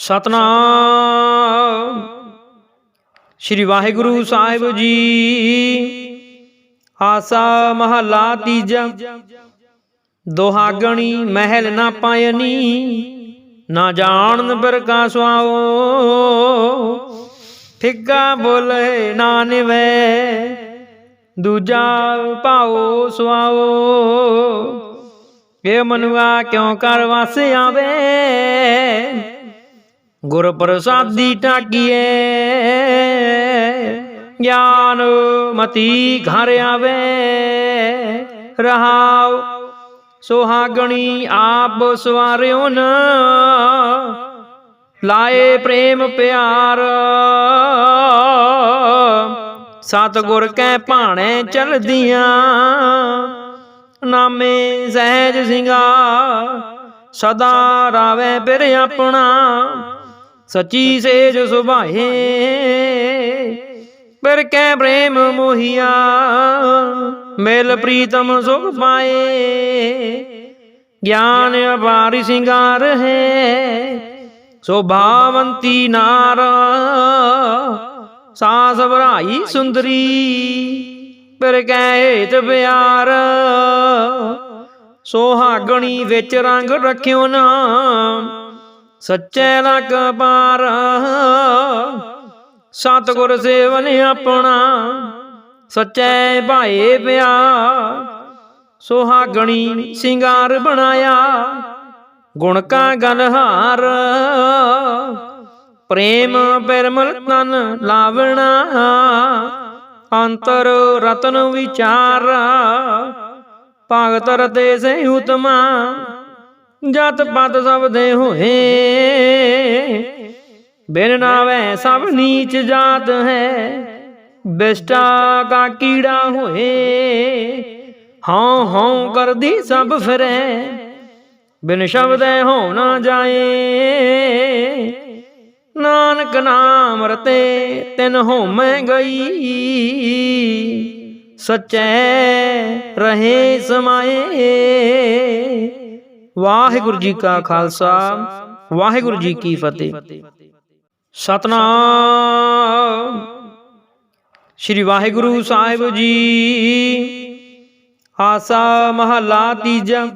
ਸਤਨਾਮ। ਸ੍ਰੀ ਵਾਹਿਗੁਰੂ ਸਾਹਿਬ ਜੀ, ਆਸਾ ਮਹਲਾ ਤੀਜਾ। ਦੁਹਾਗਣੀ ਮਹਿਲ ਨਾ ਪਾਇਨੀ, ਨਾ ਜਾਣਨ ਬਰਕਾ ਸੁਆਓ। ਫਿੱਗਾ ਬੋਲੇ ਨਾ ਨਿਵੇ, ਦੂਜਾ ਪਾਓ ਸੁਆਓ। ਇਹ ਮਨੁਆ ਕਿਉਂ ਕਰ ਵਸ ਆਵੇ? ਗੁਰ ਪ੍ਰਸਾਦੀ ਟਾਕੀਏ ਗਿਆਨ ਮਤੀ ਘਰ ਆਵੇ। ਰਹਾਉ ਸੁਹਾਗਣੀ ਆਪ ਸਵਾਰਿਓ ਨ। ਲਾਏ ਪ੍ਰੇਮ ਪਿਆਰ। ਸਤਗੁਰ ਕੈ ਭਾਣੇ ਚਲਦੀਆਂ। ਨਾਮੇ ਸਹਿਜ ਸਿੰਘਾ। ਸਦਾ ਰਾਵੇ ਫਿਰ ਆਪਣਾ। ਸੱਚੀ ਸੇਜ ਸੁਭਾਏ ਪਰ ਕੈ ਪ੍ਰੇਮ ਮੋਹੀਆ, ਮਿਲ ਪ੍ਰੀਤਮ ਸੁਖ ਪਾਏ। ਗਿਆਨ ਅਪਾਰ ਸਿੰਗਾਰ ਹੈ, ਸੋਭਾਵੰਤੀ ਨਾਰ, ਸਾਸ ਭਰਾਈ ਸੁੰਦਰੀ, ਪਰ ਕੈ ਹੇਤ ਪਿਆਰ, ਸੋਹਾਗਣੀ ਵਿੱਚ ਰੰਗ ਰਖਿਓ ਨਾ ਸੱਚੇ ਲਗ ਪਾਰ। ਸਤਿਗੁਰ ਸੇਵਨ ਆਪਣਾ, ਸੱਚੇ ਭਾਏ ਪਿਆ ਸੁਹਾਗਣੀ ਸਿੰਗਾਰ ਬਣਾਇਆ, ਗੁਣ ਕਾ ਗਨਹਾਰ। ਪ੍ਰੇਮ ਪਰਮਲ ਤਨ ਲਾਵਣਾ, ਅੰਤਰ ਰਤਨ ਵਿਚਾਰ। ਭਗਤ ਰਤੇ ਸੇ ਉਤਮਾ ਜਤ ਪਦ ਸਭ ਦੇ ਹੋਏ। ਬਿਨ ਨਾਵੇ ਸਭ ਨੀਚ ਜਾਤ ਹੈ। ਬਿਸ਼ਟਾ ਕਾ ਕੀੜਾ ਹੋਏ। ਹਉ ਹਉ ਕਰਦੀ ਸਭ ਫਿਰੇ। ਬਿਨ ਸ਼ਬਦੈ ਹੋ ਨਾ ਜਾਏ। ਨਾਨਕ ਨਾਮ ਰਤੇ ਤਿਨ ਹੋਮੈ ਗਈ। ਸਚੈ ਰਹੇ ਸਮਾਏ। ਵਾਹਿਗੁਰੂ ਜੀ ਕਾ ਖਾਲਸਾ ਵਾਹਿਗੁਰੂ ਜੀ ਕੀ ਫਤਿਹ। ਸਤਨਾਮ। ਸ੍ਰੀ ਵਾਹਿਗੁਰੂ ਸਾਹਿਬ ਜੀ। ਆਸਾ ਮਹਲਾ ਤੀਜਾ।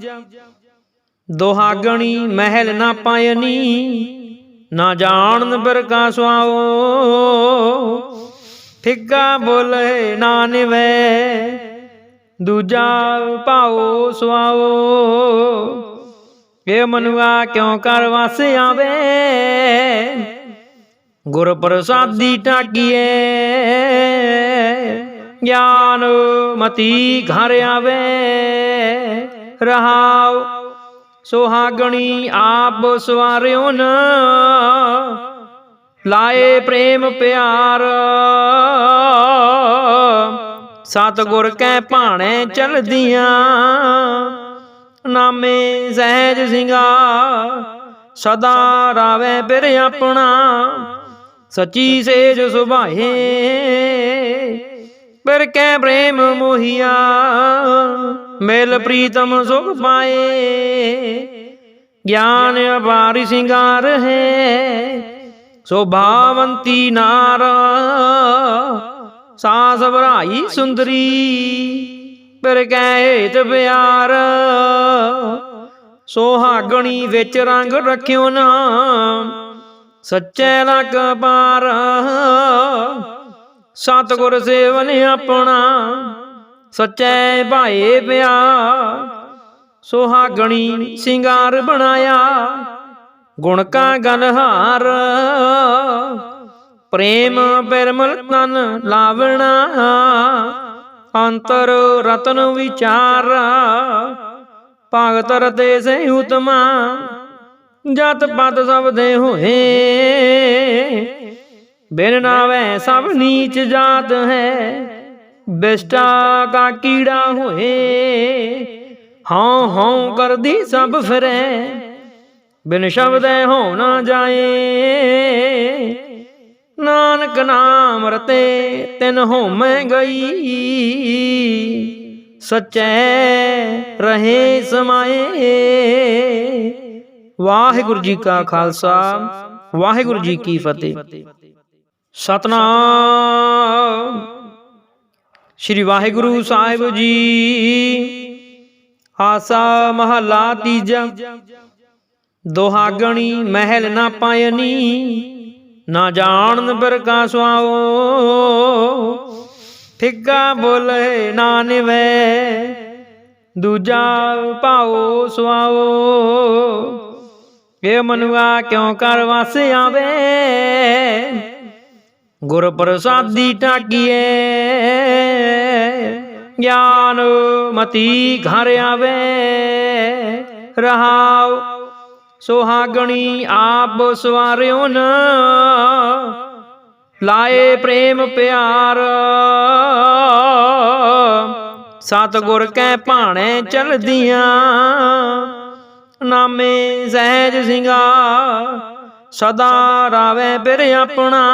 ਦੁਹਾਗਣੀ ਮਹਿਲ ਨਾ ਪਾਇਨੀ ਨਾ ਜਾਣਨ ਬਰਕਾ ਸੁਆਓ। ਫਿੱਗਾ ਬੋਲੇ ਨਾ ਨਿਵੇ ਦੂਜਾ ਪਾਓ ਸੁਆਓ। ਇਹ ਮਨੁਆ ਕਿਉਂ ਕਰ ਵਸ ਆਵੇ? ਗੁਰ ਪ੍ਰਸਾਦੀ ਟਾਕੀਏ ਗਿਆਨ ਮਤੀ ਘਰ ਆਵੇ। ਰਹਾਉ ਸੁਹਾਗਣੀ ਆਪ ਸਵਾਰਿਓ ਨ। ਲਾਏ ਪ੍ਰੇਮ ਪਿਆਰ। ਸਤਗੁਰ ਕੈ ਭਾਣੇ ਚਲਦੀਆਂ। ਨਾਮੇ ਸਹਿਜ ਸਿੰਘਾ ਸਦਾ ਰਾਵੇ ਫਿਰ ਆਪਣਾ, ਸਚੀ ਸੇਜ ਸੁਭਾਏ। ਪਰ ਕੈ ਪ੍ਰੇਮ ਮੋਹੀਆ, ਮਿਲ ਪ੍ਰੀਤਮ ਸੁਖ ਪਾਏ। ਗਿਆਨ ਅਪਾਰੀ ਸਿੰਗਾਰ ਹੈ, ਸੋਭਾਵੰਤੀ ਨਾਰ, ਸਾਸ ਭਰਾਈ ਸੁੰਦਰੀ। ਪਰ ਪਿਆਰ ਸੋਹਾਗਣੀ ਵਿੱਚ ਰੰਗ ਰਖਿਓ ਨਾ ਸੱਚੇ ਲਗ ਪਾਰ ਸਤਿਗੁਰ ਸੇਵਨ ਆਪਣਾ, ਸੱਚੇ ਭਾਏ ਪਿਆ ਸੁਹਾਗਣੀ ਸਿੰਗਾਰ ਬਣਾਇਆ, ਗੁਣ ਕਾ ਗਨਹਾਰ। ਪ੍ਰੇਮ ਪਰਮਲ ਤਨ ਲਾਵਣਾ ਅੰਤਰ ਰਤਨ ਵਿਚਾਰ, ਭਗਤ ਰਤੇ ਸੇ ਉਤਮਾ, ਜਤ ਪਦ ਸਭ ਦੇ ਹੋਏ। ਬਿਨ ਨਾਵੇ ਸਭ ਨੀਚ ਜਾਤ ਹੈ, ਬਿਸ਼ਟਾ ਕਾ ਕੀੜਾ ਹੋਏ। ਹਉ ਹਉ ਕਰਦੀ ਸਭ ਫਿਰੇ, ਬਿਨ ਸ਼ਬਦ ਹੋ ਨਾ ਜਾਏ। ਨਾਨਕ ਨਾਮ ਰਤੇ ਤਿਨ ਹੋਮੈ ਗਈ। ਸਚੈ ਰਹੇ ਸਮਾਏ। ਵਾਹਿਗੁਰੂ ਜੀ ਕਾ ਖਾਲਸਾ, ਵਾਹਿਗੁਰੂ ਜੀ ਕੀ ਫਤਿਹ। ਸਤਨਾਮ। ਸ੍ਰੀ ਵਾਹਿਗੁਰੂ ਸਾਹਿਬ ਜੀ, ਆਸਾ ਮਹਲਾ ਤੀਜਾ। ਦੋਹਾਗਣੀ ਮਹਿਲ ਨਾ ਪਾਇਨੀ। ਨਾ ਜਾਣਨ ਬਰਕਾ ਸੁਆਓ। ਫਿੱਗਾ ਬੋਲੇ ਨਾ ਨਿਵੇ। ਦੂਜਾ ਭਾਉ ਸੁਆਓ। ਇਹ ਮਨੁਆ ਕਿਉ ਕਰ ਵਸ ਆਵੇ? ਗੁਰ ਪ੍ਰਸਾਦੀ ਟਾਕੀਏ ਗਿਆਨ ਮਤੀ ਘਰ ਆਵੇ। ਰਹਾਓ ਸੁਹਾਗਣੀ ਆਪ ਸਵਾਰਿਓ ਨ। ਲਾਏ ਪ੍ਰੇਮ ਪਿਆਰ। ਸਤਗੁਰ ਕੈ ਭਾਣੇ ਚਲਦੀਆਂ। ਨਾਮੇ ਸਹਿਜ ਸਿੰਘਾ, ਸਦਾ ਰਾਵੇ ਫਿਰ ਆਪਣਾ।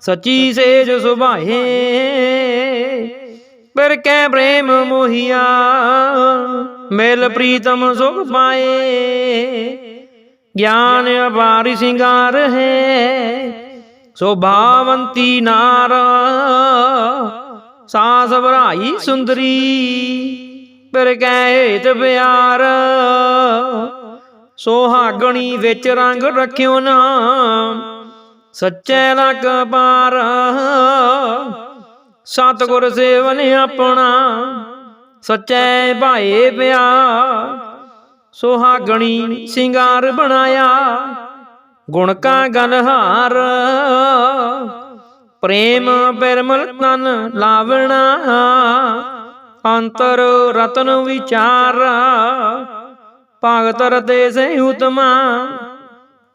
ਸੱਚੀ ਸੇਜ ਸੁਭਾਏ। ਪਰ ਕੈ ਪ੍ਰੇਮ ਮੋਹੀਆ, ਮੇਲ ਪ੍ਰੀਤਮ ਸੁਖ ਪਾਏ। ਗਿਆਨ ਅਪਾਰੀ ਸਿੰਗਾਰ ਹੈ, ਸੋਭਾਵੰਤੀ ਨਾਰ, ਸਾਸ ਭਰਾਈ ਸੁੰਦਰੀ। ਪਰ ਕਹਿਤ ਪਿਆਰ, ਸੋਹਾਗਣੀ ਵਿੱਚ ਰੰਗ ਰੱਖਿਓ ਨਾ ਸੱਚੇ ਲਗ ਪਾਰ। ਸਤਗੁਰ ਸੇਵਨ ਆਪਣਾ, ਸੱਚੇ ਭਾਏ ਪਿਆ। ਸੁਹਾਗਣੀ ਸਿੰਗਾਰ ਬਣਾਇਆ, ਗੁਣ ਕਾ ਗਨਹਾਰ। ਪ੍ਰੇਮ ਪਰਮਲ ਤਨ ਲਾਵਣਾ, ਅੰਤਰ ਰਤਨ ਵਿਚਾਰ। ਭਗਤ ਰਤੇ ਸੇ ਉਤਮਾ,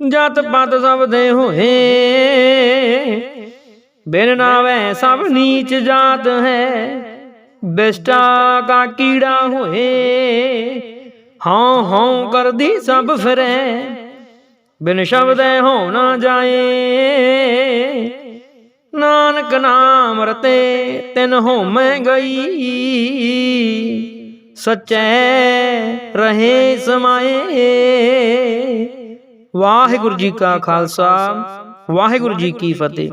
ਜਤ ਪਤ ਸਭ ਦੇ ਹੋਏ। ਬਿਨ ਨਾਵੇ ਸਭ ਨੀਚ ਜਾਤ ਹੈ। ਬਿਸ਼ਟਾ ਕਾ ਕੀੜਾ ਹੋਏ। ਹਉ ਹਉ ਕਰਦੀ ਸਭ ਫਿਰੇ। ਬਿਨ ਸ਼ਬਦੇ ਹੋ ਨਾ ਜਾਏ। ਨਾਨਕ ਨਾਮ ਰਤੇ ਤਿਨ ਹੋਮੈ ਗਈ। ਸਚੈ ਰਹੇ ਸਮਾਏ। ਵਾਹਿਗੁਰੂ ਜੀ ਕਾ ਖਾਲਸਾ। ਵਾਹਿਗੁਰੂ ਜੀ ਕੀ ਫਤਿਹ।